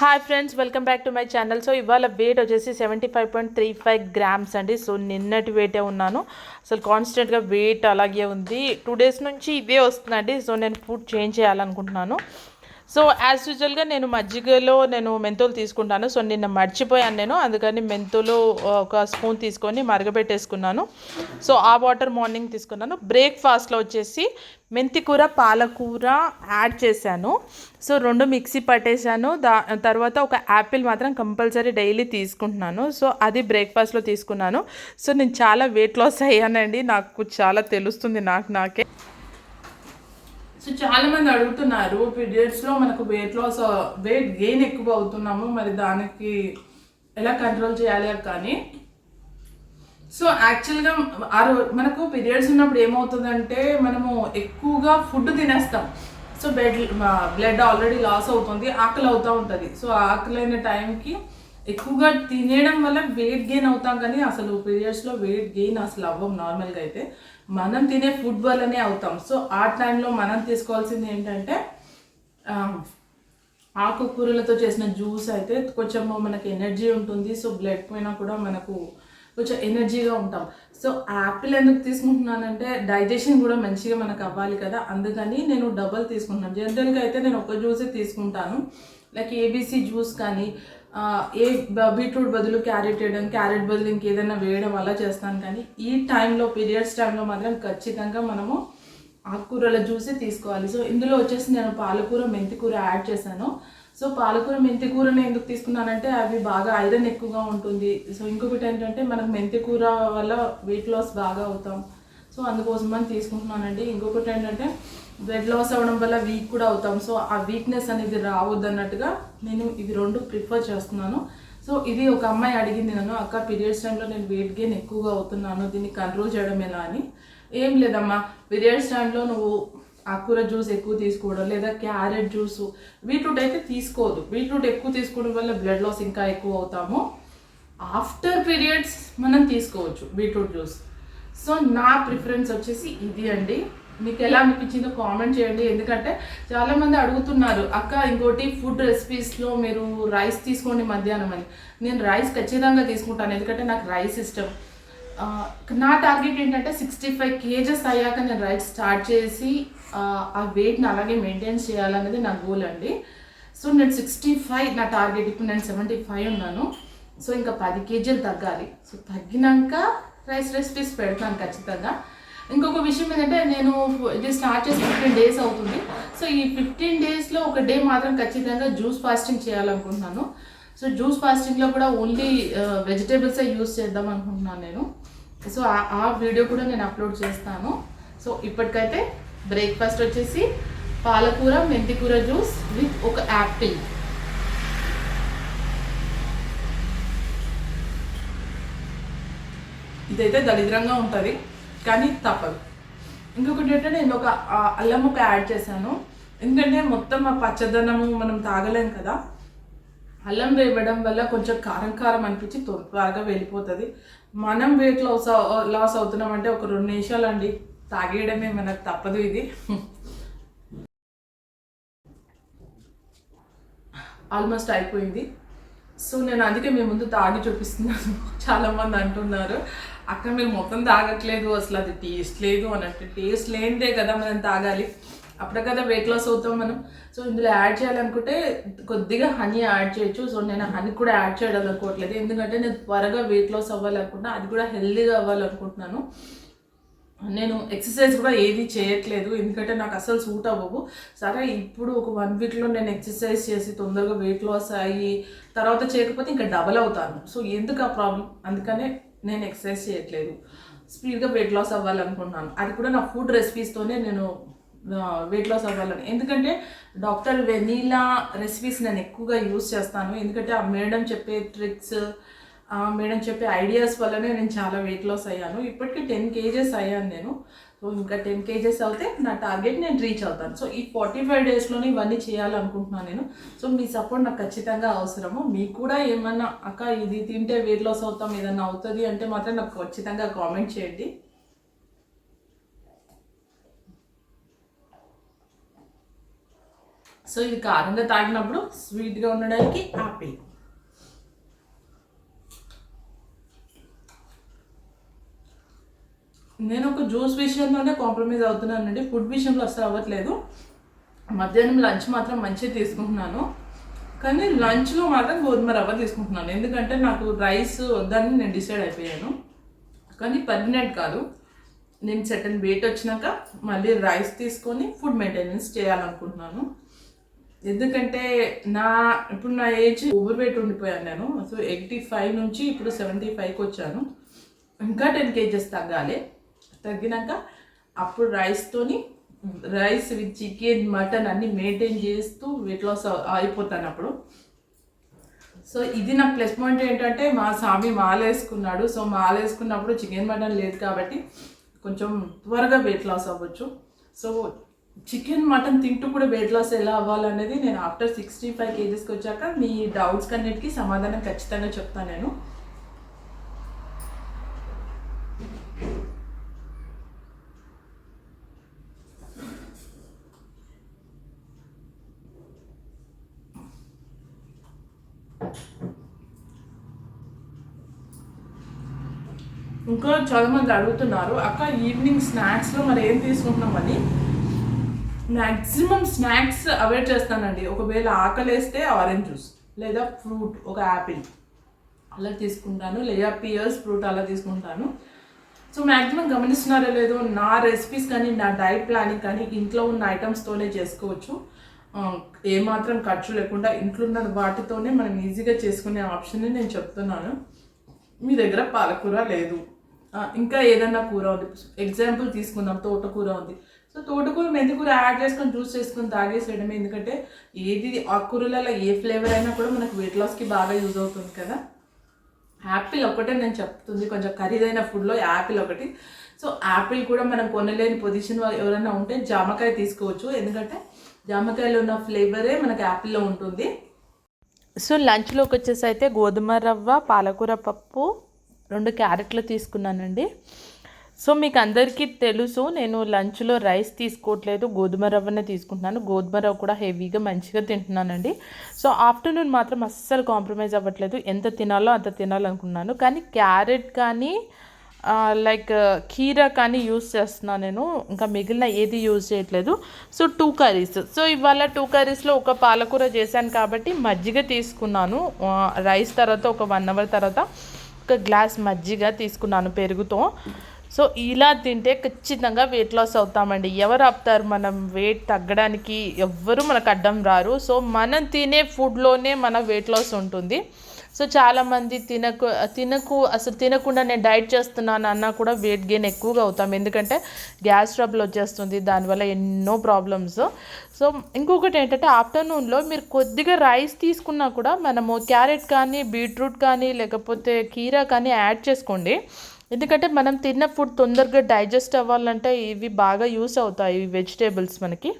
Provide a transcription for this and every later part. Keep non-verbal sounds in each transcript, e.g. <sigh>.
Hi friends welcome back to my channel so ఇవాళ weight వచ్చేసి seventy five point three five grams అండి. So నిన్నటి వెయిటే ఉన్నాను. అసలు కాన్స్టెంట్గా వెయిట్ అలాగే ఉంది. టూ డేస్ నుంచి ఇవే వస్తుందండి. సో నేను ఫుడ్ చేంజ్ చేయాలనుకుంటున్నాను. సో యాజ్ యూజువల్గా నేను మజ్జిగలో నేను మెంతులు తీసుకుంటాను. సో నిన్న మర్చిపోయాను నేను. అందుకని మెంతులు ఒక స్పూన్ తీసుకొని మరగబెట్టేసుకున్నాను. సో ఆ వాటర్ మార్నింగ్ తీసుకున్నాను. బ్రేక్ఫాస్ట్లో వచ్చేసి మెంతికూర పాలకూర యాడ్ చేశాను. సో రెండు మిక్సీ పట్టేశాను. దా తర్వాత ఒక యాపిల్ మాత్రం కంపల్సరీ డైలీ తీసుకుంటున్నాను. సో అది బ్రేక్ఫాస్ట్లో తీసుకున్నాను. సో నేను చాలా వెయిట్ లాస్ అయ్యానండి. నాకు చాలా తెలుస్తుంది. నాకు నాకే. సో చాలా మంది అడుగుతున్నారు పీరియడ్స్లో మనకు వెయిట్ లాస్ వెయిట్ గెయిన్ ఎక్కువ అవుతున్నాము మరి దానికి ఎలా కంట్రోల్ చేయాలి కానీ. సో యాక్చువల్గా ఆ రోజు మనకు పీరియడ్స్ ఉన్నప్పుడు ఏమవుతుందంటే మనము ఎక్కువగా ఫుడ్ తినేస్తాం. So blood blood already loss అవుతుంది ఆకలి అవుతూ ఉంటుంది. సో ఆకలి అయిన టైంకి ఎక్కువగా తినేయడం వల్ల వెయిట్ గెయిన్ అవుతాం కానీ అసలు పీరియడ్స్లో వెయిట్ గెయిన్ అసలు అవ్వం నార్మల్గా అయితే మనం తినే ఫుడ్ వల్లనే అవుతాం. సో ఆ టైంలో మనం తీసుకోవాల్సింది ఏంటంటే ఆకుకూరలతో చేసిన జ్యూస్ అయితే కొంచెం మనకి ఎనర్జీ ఉంటుంది. సో బ్లడ్ పైన కూడా మనకు కొంచెం ఎనర్జీగా ఉంటాం. సో యాపిల్ ఎందుకు తీసుకుంటున్నానంటే డైజెషన్ కూడా మంచిగా మనకు అవ్వాలి కదా. అందుకని నేను డబల్ తీసుకుంటున్నాను. జనరల్గా అయితే నేను ఒక జ్యూసే తీసుకుంటాను. లైక్ ఏబీసీ జ్యూస్ కానీ ఏ బీట్రూట్ బదులు క్యారెట్ వేయడం క్యారెట్ బదులు ఇంకేదైనా వేయడం అలా చేస్తాను కానీ ఈ టైంలో పీరియడ్స్ టైంలో మాత్రం ఖచ్చితంగా మనము ఆకుకూరల జ్యూసే తీసుకోవాలి. సో ఇందులో వచ్చేసి నేను పాలకూర మెంతికూర యాడ్ చేశాను. సో పాలకూర మెంతి కూరని ఎందుకు తీసుకున్నానంటే అవి బాగా ఐరన్ ఎక్కువగా ఉంటుంది. సో ఇంకొకటి ఏంటంటే మనకు మెంతి కూర వల్ల వెయిట్ లాస్ బాగా అవుతాం. సో అందుకోసం అని తీసుకుంటున్నానండి. ఇంకొకటి ఏంటంటే బ్లడ్ లాస్ అవ్వడం వల్ల వీక్ కూడా అవుతాం. సో ఆ వీక్నెస్ అనేది రావద్దు అన్నట్టుగా నేను ఇవి రెండు ప్రిఫర్ చేస్తున్నాను. సో ఇది ఒక అమ్మాయి అడిగింది నన్ను అక్క పీరియడ్స్ టైంలో నేను వెయిట్ గెయిన్ ఎక్కువగా అవుతున్నాను దీన్ని కంట్రోల్ చేయడం ఎలా అని? ఏం లేదమ్మా పీరియడ్స్ టైంలో నువ్వు ఆకుకూర జ్యూస్ ఎక్కువ తీసుకోవడం లేదా క్యారెట్ జ్యూస్ బీట్రూట్ అయితే తీసుకోవద్దు బీట్రూట్ ఎక్కువ తీసుకోవడం వల్ల బ్లడ్ లాస్ ఇంకా ఎక్కువ అవుతాము. ఆఫ్టర్ పీరియడ్స్ మనం తీసుకోవచ్చు బీట్రూట్ జ్యూస్ సో నా ప్రిఫరెన్స్ వచ్చేసి ఇది అండి. మీకు ఎలా అనిపించిందో కామెంట్ చేయండి. ఎందుకంటే చాలా మంది అడుగుతున్నారు అక్క ఇంకోటి ఫుడ్ రెసిపీస్లో మీరు రైస్ తీసుకోండి మధ్యాహ్నం అని. నేను రైస్ ఖచ్చితంగా తీసుకుంటాను ఎందుకంటే నాకు రైస్ ఇష్టం. నా టార్గెట్ ఏంటంటే సిక్స్టీ ఫైవ్ కేజెస్ అయ్యాక నేను రైస్ స్టార్ట్ చేసి ఆ, ఆ వెయిట్ని అలాగే మెయింటైన్ చేయాలనేది నా గోల్ అండి. సో నేను సిక్స్టీ ఫైవ్ నా టార్గెట్ ఇప్పుడు నేను సెవెంటీ ఫైవ్ ఉన్నాను. సో ఇంకా పది కేజీలు తగ్గాలి. సో తగ్గినాక రైస్ రెసిపీస్ పెడతాను ఖచ్చితంగా. ఇంకొక విషయం ఏంటంటే నేను ఇది స్టార్ట్ చేసి ఫిఫ్టీన్ డేస్ అవుతుంది. సో ఈ ఫిఫ్టీన్ డేస్లో ఒక డే మాత్రం ఖచ్చితంగా జ్యూస్ ఫాస్టింగ్ చేయాలనుకుంటున్నాను. సో జ్యూస్ ఫాస్టింగ్లో కూడా ఓన్లీ వెజిటేబుల్సే యూస్ చేద్దాం అనుకుంటున్నాను నేను. సో ఆ- వీడియో కూడా నేను అప్లోడ్ చేస్తాను. సో ఇప్పటికైతే బ్రేక్ఫాస్ట్ వచ్చేసి పాలకూర మెంతికూర జ్యూస్ విత్ ఒక యాపిల్ ఇదైతే దరిద్రంగా ఉంటుంది. కానీ తప్పదు. ఇంకొకటి ఏంటంటే నేను ఒక అల్లం ఒక యాడ్ చేశాను. ఎందుకంటే మొత్తం ఆ పచ్చదనము మనం తాగలేం కదా. అల్లం వేయడం వల్ల కొంచెం కారం కారం అనిపించి త్వర- త్వరగా వెళ్ళిపోతుంది. మనం వెయిట్ లాస్ లాస్ అవుతున్నామంటే ఒక రెండు నిమిషాలు అండి తాగేయడమే మనకు తప్పదు ఇది. ఆల్మోస్ట్ అయిపోయింది. సో నేను అందుకే మీ ముందు తాగి చూపిస్తున్నాను. <laughs> చాలా మంది అంటున్నారు. అక్క మీరు మొత్తం తాగట్లేదు అసలు అది టేస్ట్ లేదు అని అంటే టేస్ట్ లేనిదే కదా మనం తాగాలి. అప్పుడే కదా వెయిట్ లాస్ అవుతాం మనం. సో ఇందులో యాడ్ చేయాలనుకుంటే కొద్దిగా హనీ యాడ్ చేయొచ్చు. సో నేను హనీ కూడా యాడ్ చేయడం అనుకోవట్లేదు ఎందుకంటే నేను త్వరగా వెయిట్ లాస్ అవ్వాలనుకుంటున్నా. అది కూడా హెల్దీగా అవ్వాలనుకుంటున్నాను. నేను ఎక్సర్సైజ్ కూడా ఏది చేయట్లేదు. ఎందుకంటే నాకు అసలు సూట్ అవ్వవు. సరే ఇప్పుడు ఒక వన్ వీక్లో నేను ఎక్సర్సైజ్ చేసి తొందరగా వెయిట్ లాస్ అయ్యి తర్వాత చేయకపోతే ఇంకా డబల్ అవుతాను. సో ఎందుకు ఆ ప్రాబ్లం అందుకనే నేను ఎక్సర్సైజ్ చేయట్లేదు. స్పీడ్గా వెయిట్ లాస్ అవ్వాలనుకుంటున్నాను. అది కూడా నా ఫుడ్ రెసిపీస్తోనే నేను వెయిట్ లాస్ అవ్వాలని. ఎందుకంటే డాక్టర్ వెనీలా రెసిపీస్ నేను ఎక్కువగా యూస్ చేస్తాను. ఎందుకంటే ఆ మేడం చెప్పే ట్రిక్స్ ఆ మేడం చెప్పే ఐడియాస్ వల్లనే నేను చాలా వెయిట్ లాస్ అయ్యాను. ఇప్పటికీ టెన్ కేజెస్ అయ్యాను నేను. ఇంకా టెన్ కేజెస్ అవుతే నా టార్గెట్ నేను రీచ్ అవుతాను. సో ఈ ఫార్టీ ఫైవ్ డేస్లోనే ఇవన్నీ చేయాలనుకుంటున్నాను నేను. సో మీ సపోర్ట్ నాకు ఖచ్చితంగా అవసరము. మీకు కూడా ఏమన్నా అక్క ఇది తింటే వెయిట్ లాస్ అవుతాం ఏదన్నా అవుతుంది అంటే మాత్రం నాకు ఖచ్చితంగా కామెంట్ చేయండి. సో ఇది కారంగా తాగినప్పుడు స్వీట్గా ఉండడానికి హ్యాపీ నేను ఒక జ్యూస్ విషయంలోనే కాంప్రమైజ్ అవుతున్నానండి. ఫుడ్ విషయంలో అసలు అవ్వట్లేదు. మధ్యాహ్నం లంచ్ మాత్రం మంచిగా తీసుకుంటున్నాను. కానీ లంచ్లో మాత్రం గోధుమ రవ్వ తీసుకుంటున్నాను. ఎందుకంటే నాకు రైస్ వద్దని నేను డిసైడ్ అయిపోయాను. కానీ పర్మనెంట్ కాదు. నేను సెటన్ వెయిట్ వచ్చినాక మళ్ళీ రైస్ తీసుకొని ఫుడ్ మెయింటెనెన్స్ చేయాలనుకుంటున్నాను. ఎందుకంటే నా ఇప్పుడు నా ఏజ్ ఓవర్ వెయిట్ ఉండిపోయాను నేను. సో ఎయిటీ ఫైవ్ నుంచి ఇప్పుడు సెవెంటీ ఫైవ్కి వచ్చాను. ఇంకా టెన్ కేజెస్ తగ్గాలి. తగ్గినాక అప్పుడు రైస్తోని రైస్ విత్ చికెన్ మటన్ అన్ని మెయింటైన్ చేస్తూ వెయిట్ లాస్ అయిపోతాను అప్పుడు. సో ఇది నా ప్లస్ పాయింట్ ఏంటంటే మా స్వామి మాలేసుకున్నాడు. సో మాలేసుకున్నప్పుడు చికెన్ మటన్ లేదు కాబట్టి కొంచెం త్వరగా వెయిట్ లాస్ అవ్వచ్చు. సో చికెన్ మటన్ తింటూ కూడా వెయిట్ లాస్ ఎలా అవ్వాలనేది నేను ఆఫ్టర్ సిక్స్టీ ఫైవ్ కేజీస్కి వచ్చాక మీ డౌట్స్ అన్నిటికీ సమాధానం ఖచ్చితంగా చెప్తాను నేను. ఇంకా చాలా మంది అడుగుతున్నారు అక్క ఈవినింగ్ స్నాక్స్లో మరి ఏం తీసుకుంటున్నామని మ్యాక్సిమం స్నాక్స్ అవాయిడ్ చేస్తానండి. ఒకవేళ ఆకలేస్తే ఆరెంజ్ జ్యూస్ లేదా ఫ్రూట్ ఒక యాపిల్ అలా తీసుకుంటాను. లేదా పియర్స్ ఫ్రూట్ అలా తీసుకుంటాను. సో మ్యాక్సిమం గమనిస్తున్నారో లేదో నా రెసిపీస్ కానీ నా డైట్ ప్లానింగ్ కానీ ఇంట్లో ఉన్న ఐటమ్స్తోనే చేసుకోవచ్చు. ఏమాత్రం ఖర్చు లేకుండా ఇంట్లో ఉన్న వాటితోనే మనం ఈజీగా చేసుకునే ఆప్షన్ని నేను చెప్తున్నాను. మీ దగ్గర పాలకూర లేదు. ఇంకా ఏదన్నా కూర ఉంది. ఎగ్జాంపుల్ తీసుకుందాం. తోటకూర ఉంది. సో తోటకూర మెంతికూర యాడ్ చేసుకొని జ్యూస్ చేసుకొని తాగేసేయడమే. ఎందుకంటే ఏది ఆకుకూరలలో ఏ ఫ్లేవర్ అయినా కూడా మనకు వెయిట్ లాస్కి బాగా యూజ్ అవుతుంది కదా. యాపిల్ ఒకటే నేను చెప్తుంది. కొంచెం ఖరీదైన ఫుడ్లో యాపిల్ ఒకటి. సో యాపిల్ కూడా మనం కొనలేని పొజిషన్ ఎవరైనా ఉంటే జామకాయ తీసుకోవచ్చు. ఎందుకంటే జామకాయలో ఉన్న ఫ్లేవరే మనకి యాపిల్లో ఉంటుంది. సో లంచ్లోకి వచ్చేసి అయితే గోధుమ రవ్వ పాలకూర పప్పు రెండు క్యారెట్లు తీసుకున్నానండి. సో మీకు అందరికీ తెలుసు నేను లంచ్లో రైస్ తీసుకోవట్లేదు గోధుమ రవ్వనే తీసుకుంటున్నాను. గోధుమ రవ్వ కూడా హెవీగా మంచిగా తింటున్నానండి. సో ఆఫ్టర్నూన్ మాత్రం అస్సలు కాంప్రమైజ్ అవ్వట్లేదు. ఎంత తినాలో అంత తినాలనుకున్నాను. కానీ క్యారెట్ కానీ లైక్ కీరా కానీ యూస్ చేస్తున్నాను నేను. ఇంకా మిగిలిన ఏది యూజ్ చేయట్లేదు. సో టూ కర్రీస్ సో ఇవాళ టూ కర్రీస్లో ఒక పాలకూర చేశాను కాబట్టి మజ్జిగ తీసుకున్నాను. రైస్ తర్వాత ఒక వన్ అవర్ తర్వాత ఒక గ్లాస్ మజ్జిగ తీసుకున్నాను పెరుగుతో. సో ఇలా తింటే ఖచ్చితంగా వెయిట్ లాస్ అవుతామండి. ఎవరు ఆపుతారు? మనం వెయిట్ తగ్గడానికి ఎవ్వరు మనకు అడ్డం రారు. సో మనం తినే ఫుడ్లోనే మన వెయిట్ లాస్ ఉంటుంది. సో చాలామంది తినకు తినకు అసలు తినకుండా నేను డైట్ చేస్తున్నాను అన్నా కూడా వెయిట్ గెయిన్ ఎక్కువగా అవుతాం. ఎందుకంటే గ్యాస్ ట్రబుల్ వచ్చేస్తుంది దానివల్ల ఎన్నో ప్రాబ్లమ్స్ సో ఇంకొకటి ఏంటంటే ఆఫ్టర్నూన్లో మీరు కొద్దిగా రైస్ తీసుకున్నా కూడా మనము క్యారెట్ కానీ బీట్రూట్ కానీ లేకపోతే కీరా కానీ యాడ్ చేసుకోండి. ఎందుకంటే మనం తిన్న ఫుడ్ తొందరగా డైజెస్ట్ అవ్వాలంటే ఇవి బాగా యూస్ అవుతాయి ఈ వెజిటేబుల్స్ మనకి.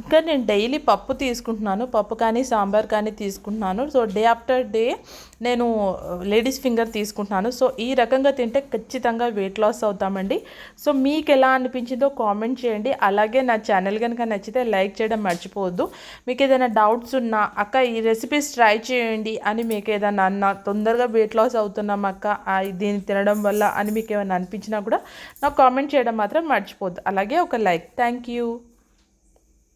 ఇంకా నేను డైలీ పప్పు తీసుకుంటున్నాను. పప్పు కానీ సాంబార్ కానీ తీసుకుంటున్నాను. సో డే ఆఫ్టర్ డే నేను uh, లేడీస్ ఫింగర్ తీసుకుంటున్నాను. సో ఈ రకంగా తింటే ఖచ్చితంగా వెయిట్ లాస్ అవుతామండి. సో మీకు ఎలా అనిపించిందో కామెంట్ చేయండి. అలాగే నా ఛానల్ కనుక నచ్చితే లైక్ చేయడం మర్చిపోవద్దు. మీకు ఏదైనా డౌట్స్ ఉన్నా అక్క ఈ రెసిపీస్ ట్రై చేయండి అని మీకు ఏదైనా అన్న తొందరగా వెయిట్ లాస్ అవుతున్నాం అక్క దీన్ని తినడం వల్ల అని మీకు ఏమైనా అనిపించినా కూడా నాకు కామెంట్ చేయడం మాత్రం మర్చిపోద్దు అలాగే ఒక లైక్ థ్యాంక్ యూ